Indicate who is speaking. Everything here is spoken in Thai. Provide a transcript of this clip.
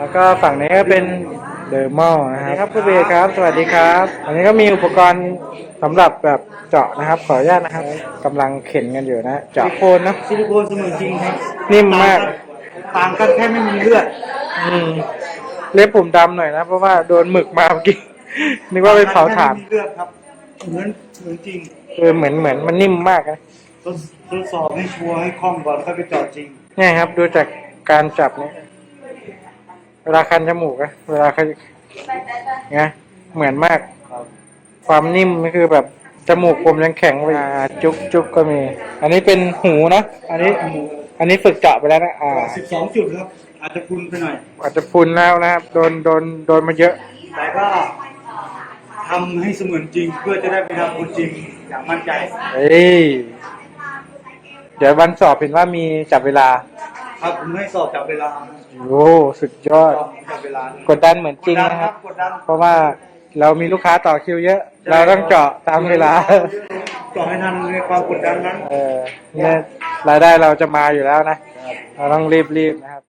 Speaker 1: แล้วก็ฝั่งนี้ก็เป็นเดอร์มอลนะครับคุณเบครับ สวัสดีครับ อันนี้ก็มีอุปกรณ์สำหรับแบบเจาะนะครับ ขออนุญาตนะครับกำลังเข็นกันอยู่นะ เจาะโคนนะ
Speaker 2: ซิลิโคนเสมือนจริงครับ
Speaker 1: นิ่มมาก
Speaker 2: ต่างกันแค่ไม่มีเลือด
Speaker 1: อืมเล็บผมดำหน่อยนะ เพราะว่าโดนหมึกมาเมื่อกี้ นึกว่าไปเผาถ่าน
Speaker 2: แค่ไม่มีเลือดครับ เหมือนเหมือนจริง
Speaker 1: เออเหมือนเหมือนมันนิ่มมากนะ
Speaker 2: ทดทดสอบให้ชัวร์ให้คล่องก่อนค่อยไปเจอดจริง
Speaker 1: เนี่ยครับ ดูจากการจับเนี่ย เวลาคันจมูกอะเวลาเขาไงเหมือนมาก
Speaker 2: ครับ
Speaker 1: ความนิ่มนี่คือแบบจมูกผมยังแข็งไปอ่าจุ๊บจุ๊บก็มี อันนี้เป็นหูนะ อันนี้ อันนี้ฝึกเจาะไปแล้วนะอ่า
Speaker 2: สิบสองจุดครับ อาจจะพุนไปหน่อย
Speaker 1: อาจจะพุนแล้วนะครับ โดน โดน โดนมาเยอะ
Speaker 2: แต่ก็ทำให้เสมือนจริงเพื่อจะได้ไปทำคนจริงอย่างมั่นใจ
Speaker 1: เอ้ย เดี๋ยววันสอบเห็นว่ามีจับเวลา
Speaker 2: ครับผมให้สอบจับเวลา
Speaker 1: โอ้สุดยอด
Speaker 2: สอบจับเวลาก
Speaker 1: ดดันเหมือนจริงนะครับ
Speaker 2: กดดัน
Speaker 1: เพราะว่าเรามีลูกค้าต่อคิวเยอะ เราต้องเจาะตามเวลา
Speaker 2: เจาะให้ทันในความกดดันนั้น
Speaker 1: เออเนี่ยรายได้เราจะมาอยู่แล้วนะ เราต้องรีบๆนะครับ